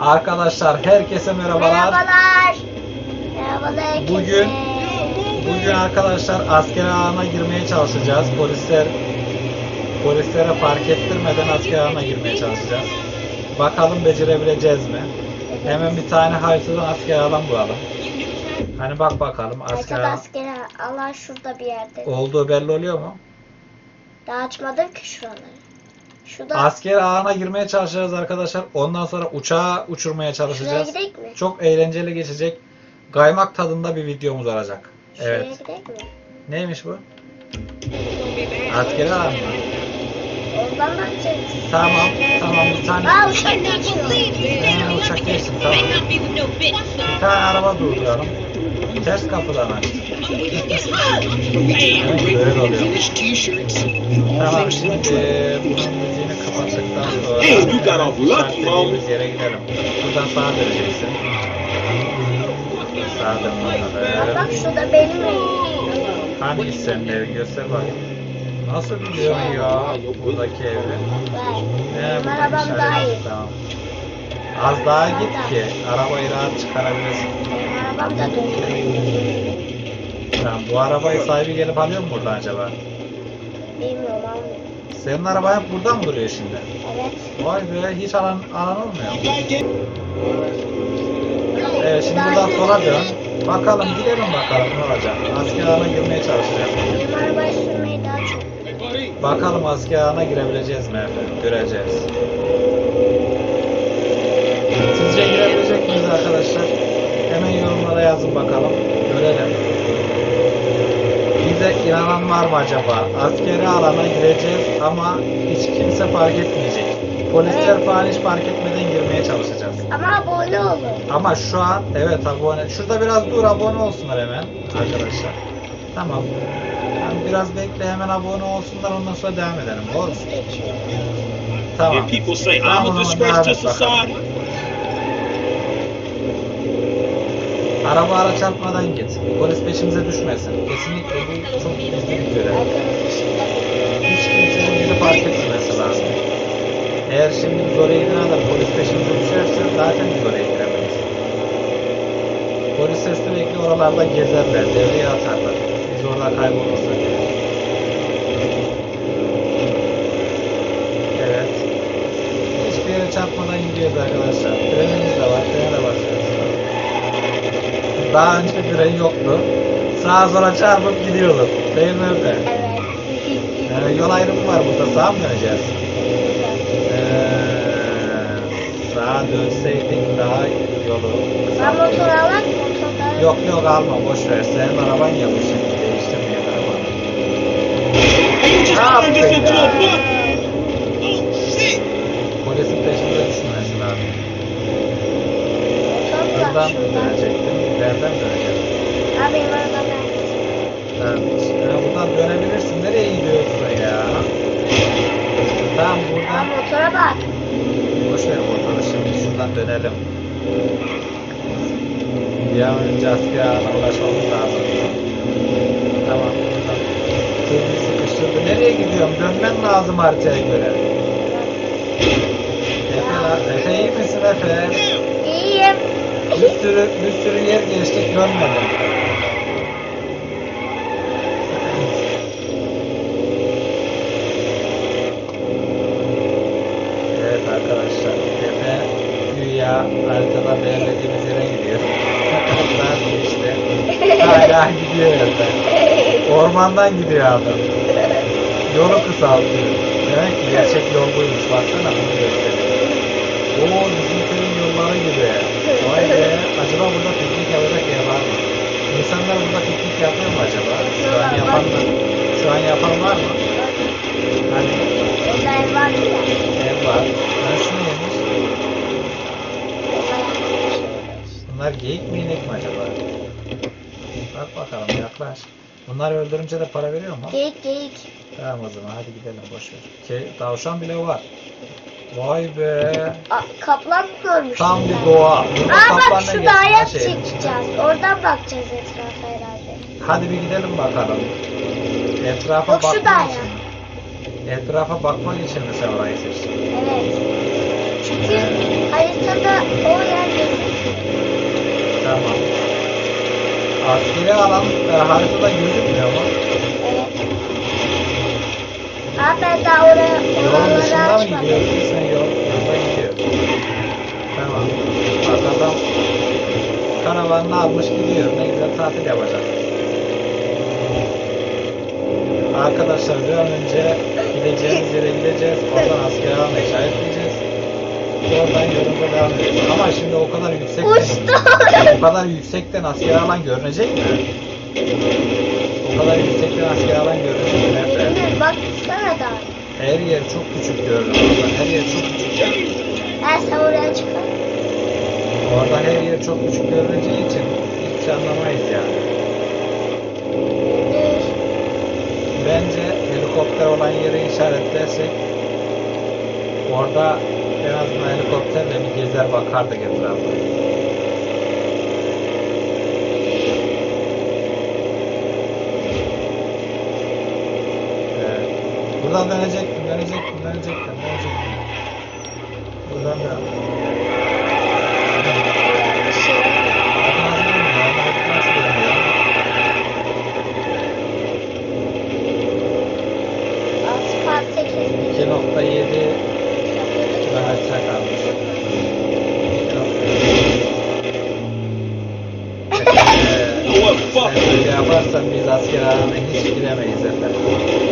Arkadaşlar herkese merhabalar. Merhabalar. Merhabalar herkese. Bugün bugün arkadaşlar asker ağına girmeye çalışacağız. Polisler polislere fark ettirmeden asker ağına girmeye çalışacağız. Bakalım becerebileceğiz mi? Hemen bir tane haritadan asker ağından bulalım. Hani bak bakalım asker Arkada ağı askeri Allah şurada bir yerde. olduğu belli oluyor mu? Daha açmadım ki şuraları. Şurada Asker ağına girmeye çalışacağız arkadaşlar. Ondan sonra uçağı uçurmaya şuraya çalışacağız. gidelim mi? Çok eğlenceli geçecek. Kaymak tadında bir videomuz olacak. Şuraya Evet. gidelim mi? Neymiş bu? Askeri ağ mı? Oradan bakacağız. Tamam, tamam bir tane Aa uçak geçiyor. Uçak geçsin tamam. Bir tane araba durduralım. Ters kapıdan aç. Böyle oluyor. Tamam şimdi bunun müziğini kapattıktan sonra Hey, you got off lucky, mom. yere gidelim. Buradan sağa döneceksin. Sağa Bak dönmeden. bak şurada benim evim. Hangi senin evin göster bakayım. Nasıl biliyorsun ya buradaki evi? Benim buradaki arabam daha iyi. Tamam. Az daha git ki arabayı rahat çıkarabilirsin. Arabam da dönüyor. Tamam bu arabayı sahibi gelip alıyor mu buradan acaba? Bilmiyorum almıyor. Senin araba hep burada mı duruyor şimdi? Evet. Vay be hiç alan, alan olmuyor. Evet şimdi buradan sola dön. Bakalım gidelim bakalım ne olacak. Asker ağına girmeye çalışacağız. Benim arabayı sürmeyi daha çok. Bakalım asker ağına girebileceğiz mi efendim? Göreceğiz. Sizce girebilecek miyiz arkadaşlar? Hemen yorumlara yazın bakalım. Görelim. Bize inanan var mı acaba? Askeri alana gireceğiz ama hiç kimse fark etmeyecek. Polisler Evet. falan hiç fark etmeden girmeye çalışacağız. Ama abone olun. Ama şu an evet abone. Şurada biraz dur abone olsunlar hemen arkadaşlar. Tamam. Yani biraz bekle hemen abone olsunlar ondan sonra devam edelim. Olur mu? Tamam. And people say I'm a disgrace to society. Araba ara çarpmadan git. Polis peşimize düşmesin. Kesinlikle bu çok gizli bir görev. Hiç kimsenin bizi fark etmemesi lazım. Eğer şimdi biz oraya gidene kadar polis peşimize düşerse zaten biz oraya giremeyiz. Polisler sürekli oralarda gezerler, devreye atarlar. Biz orada kaybolursak. Evet. Hiçbir yere çarpmadan gidiyoruz arkadaşlar. Daha önce fren yoktu. Sağa sola çarpıp gidiyorduk. Değil mi? Evet. Ee, yol ayrımı var burada. Sağa mı döneceğiz? Ee, sağa dönseydik daha yolu. Ben motor alak motorda. Yok yok alma boş ver. Senin araban ya bu şimdi. Değiştirmeye arabanı. Ne yaptın ya? Oh. Polisin düşmemesi lazım. Motor Buradan dönecektim? Nereden döneceğim? Abi nerede? Evet. Ya buradan dönebilirsin. Nereye gidiyorsun ya? Tamam buradan. motora bak. Boş ver motoru şimdi şuradan dönelim. An önce asker ağına ulaşmamız lazım. Tamam. Tamam. Sıkıştırdı. Nereye gidiyorum? Dönmen lazım haritaya göre. Efe, Efe iyi misin Efe? İyiyim. Bir sürü, bir sürü yer geçtik dönmedim. Evet arkadaşlar, Efe güya haritada belirlediğimiz yere gidiyor. Saat geçti. Hala gidiyor Efe. Ormandan gidiyor adam. Yolu kısaltıyor. Demek ki gerçek yol buymuş. Baksana bunu gösteriyor. Oo bizim köyün yolları gibi. Vay be. Acaba burada piknik yapacak yer var mı? İnsanlar burada piknik yapıyor mu acaba? Şu an yapan mı? Şu an yapan var mı? Hani Orada ev var ya. ev var. Ben şunu yemiş. Bunlar geyik mi inek mi acaba? Bak bakalım yaklaş. Bunları öldürünce de para veriyor mu? Geyik geyik. Tamam o zaman hadi gidelim boş ver. Ke tavşan bile var. Vay be. A, kaplan görmüş. Tam bir doğa. Burada Aa bak şu dağa şey. çekeceğiz. Oradan bakacağız etrafa herhalde. Hadi bir gidelim bakalım. Etrafa bak şu dağa. Etrafa bakmak için mi sen orayı seçtin? Evet. Çünkü haritada o yer. Tamam. Askeri alan e, haritada gözükmüyor mu? Abi ben daha oraya Yolun dışında mı gidiyorsun sen yol, yolda gidiyorsun. Tamam. Adam karavanını almış gidiyor. Ne güzel tatil yapacak. Arkadaşlar bir an önce gideceğimiz yere gideceğiz. Oradan asker alanı işaretleyeceğiz. Oradan yolumuza devam edeceğiz. Ama şimdi o kadar yüksekten, Uçtu. o kadar yüksekten asker alan görünecek mi? O kadar yüksekten asker alan görünecek mi? Efe? Emir bak sana da. Her yer çok küçük görünüyor. Her yer çok küçük. Ben sen oraya çıkar. Orada her yer çok küçük görüneceği için şey anlamayız yani. Bence helikopter olan yeri işaretlersek orada en azından helikopterle bir gezer bakardık etrafa. Evet. Buradan dönecektim, dönecektim, dönecektim, dönecektim. Buradan devam. Bir şey yok. Bakın hazır mıyım ya? Bakın nasıl dönüyor? Asfalt 8 2.7 kilometre kalmış. Oh, fuck. Sen böyle yaparsan biz asker alanına hiç gidemeyiz efendim.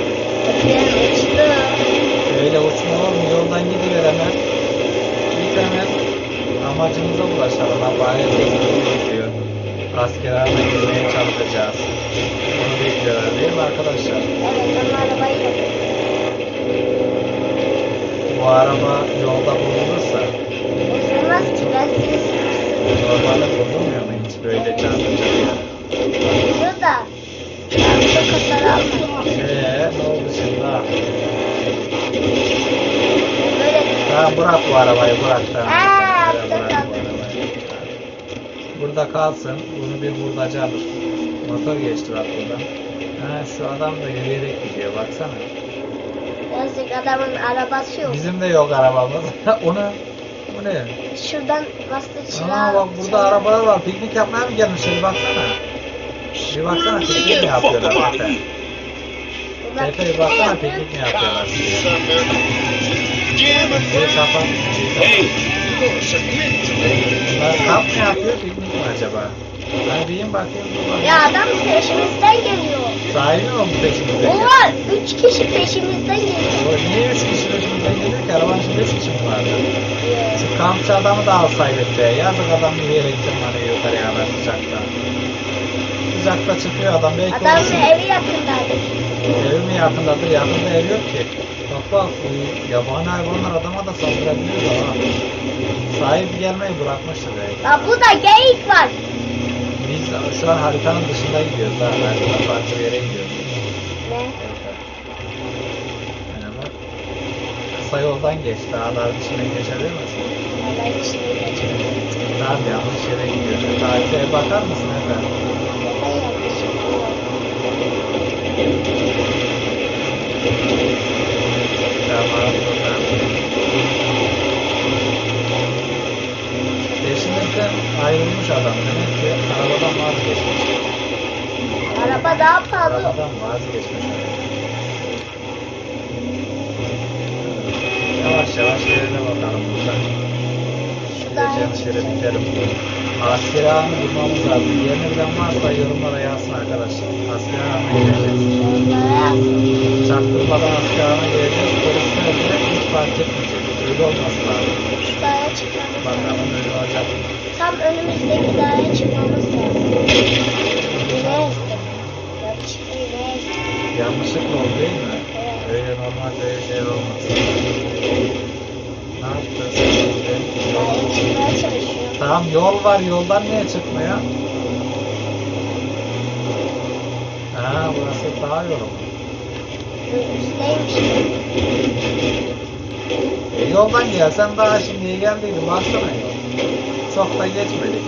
Öyle uçma olur mu? Yoldan gidiver hemen. Git hemen. Amacımıza ulaşalım. Ha bari bekliyor. Asker alanına gitmeye çalışacağız. Onu bekliyorlar değil mi arkadaşlar? Evet ama arabayı. Bu araba yolda bulunursa Bozulmaz ki ben seni arabayı bırak tamam. Aa, burada kaldı. Burada kalsın. Bunu bir hurdacı alır. Motor geçti bak buradan. Ha şu adam da yürüyerek gidiyor baksana. yazık adamın arabası yok. Bizim de yok arabamız. Onu bu ne? Şuradan bastı çırağı. Aa bak burada arabalar var. Piknik yapmaya mı gelmişler bir baksana. Bir baksana piknik yapıyorlar up bir baksana piknik mi yapıyorlar. Bir kafa. Kamp mı yapıyor piknik mi acaba? Bir in bakayım. Ya adam peşimizden geliyor. Sahibi mi bu peşimizde? Oha! Üç kişi peşimizden geliyor. O niye üç kişi peşimizden geliyor ki? Arabanın içinde üç kişi mi vardı? Şu kampçı adamı da alsaydık be. Yazık adam yürüyerek tırmanıyor yukarıya kadar sıcakta. Sıcakta çıkıyor adam. Belki Adamın evi yakındaydı. Evi mi yakındadır? Yakında ev yok ki. Bak bak yabani hayvanlar adama da saldırabiliyor ha. Sahibi gelmeyi bırakmıştır belki. Ya bu da geyik var. Biz şu an haritanın dışında gidiyoruz ha. Haritada farklı bir yere gidiyoruz. Ne? Yani bak. Kısa yoldan geç. Dağların içinden geçebilir misin? Allah içine geçiyor. Tamam yanlış yere gidiyorsun. Haritaya bakar mısın efendim? Neden yanlış yapıyor? Tamam buradan. Peşimizden ayrılmış adam. Demek ki arabadan vazgeçmiş. Araba daha pahalı. Arabadan vazgeçmiş. Yavaş yavaş yerine bakalım buradan. Gideceğimiz yere bitelim. Askeri ağını bulmamız lazım. Yerini bilen varsa yorumlara yazsın arkadaşlar. Askeri. Onlara yazın. Çaktırmadan askeri ağına geleceğiz. Polisler de hiç fark etmeyecek. Öyle olması lazım. Bakalım öyle olacak. Tam önümüzdeki dağa çıkmamız lazım. Güneş. Yok güneş. Yanlışlıkla oldu değil mi? Evet. Öyle normalde öyle şey olmaz. Ne yapacağız şimdi? Dağa çıkmaya çalışıyor. Tamam yol var yoldan niye çıkmıyor? Ha burası dağ yolu. Üstteymiş. E, yoldan gelsen daha şimdiye geldiydin baksana yol. Çok da geçmedik.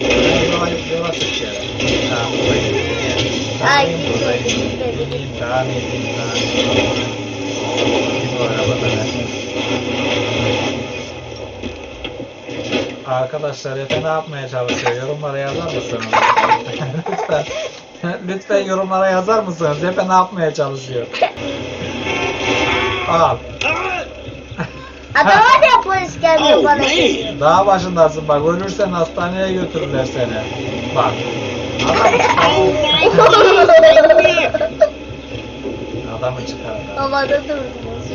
Ben yola, yola çık yere. Ha buradayım. Ay, Buradayım, devam edeyim. Git o arabada ben. Arkadaşlar Efe ne yapmaya çalışıyor? Yorumlara yazar mısınız? lütfen. Lütfen yorumlara yazar mısınız? Efe ne yapmaya çalışıyor? Al. Adam var ya polis gelmiyor Oh, bana. Dağ başındasın bak. Ölürsen hastaneye götürürler seni. Bak. Adamı çıkardı. Havada durdunuz.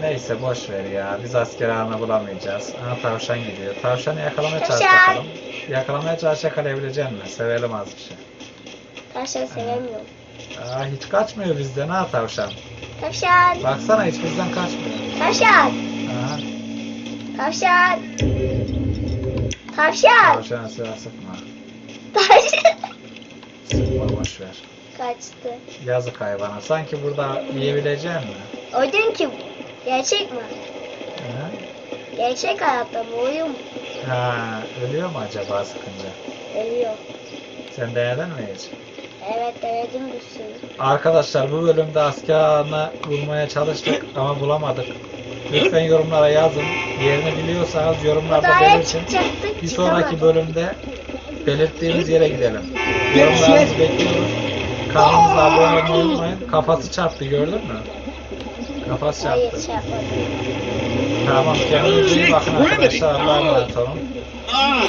Neyse boş ver ya. Biz asker ağını bulamayacağız. Aha tavşan gidiyor. Tavşanı yakalamaya çalış Tavşan. bakalım. Yakalamaya çalış yakalayabilecek misin? Sevelim az bir şey. Tavşan sevemiyorum. Aa, hiç kaçmıyor bizden ha tavşan. Tavşan. Baksana hiç bizden kaçmıyor. Tavşan. Aha, Tavşan. Tavşan. tavşana silah sıkma. Tavşan. Sıkma boş ver. Kaçtı. Yazık hayvana. Sanki burada yiyebilecek mi? O dünkü gerçek mi? Aha. Gerçek hayatta mı? Oyun mu? Ha, ölüyor mu acaba sıkınca? Ölüyor. Sen denedin mi hiç? Evet denedim bir sürü. Arkadaşlar bu bölümde asker ağına vurmaya çalıştık ama bulamadık. Lütfen yorumlara yazın. Yerini biliyorsanız yorumlarda Odaya belirtin. çıkacaktık. Bir sonraki çıkamadık. bölümde belirttiğimiz yere gidelim. Yorumlarınızı bekliyoruz. Kanalımıza abone olmayı unutmayın. Kafası çarptı gördün mü? Kafası Hayır çarptı. şey yapmadım. Tamam kendinize iyi bakın arkadaşlar. Allah'a emanet olun.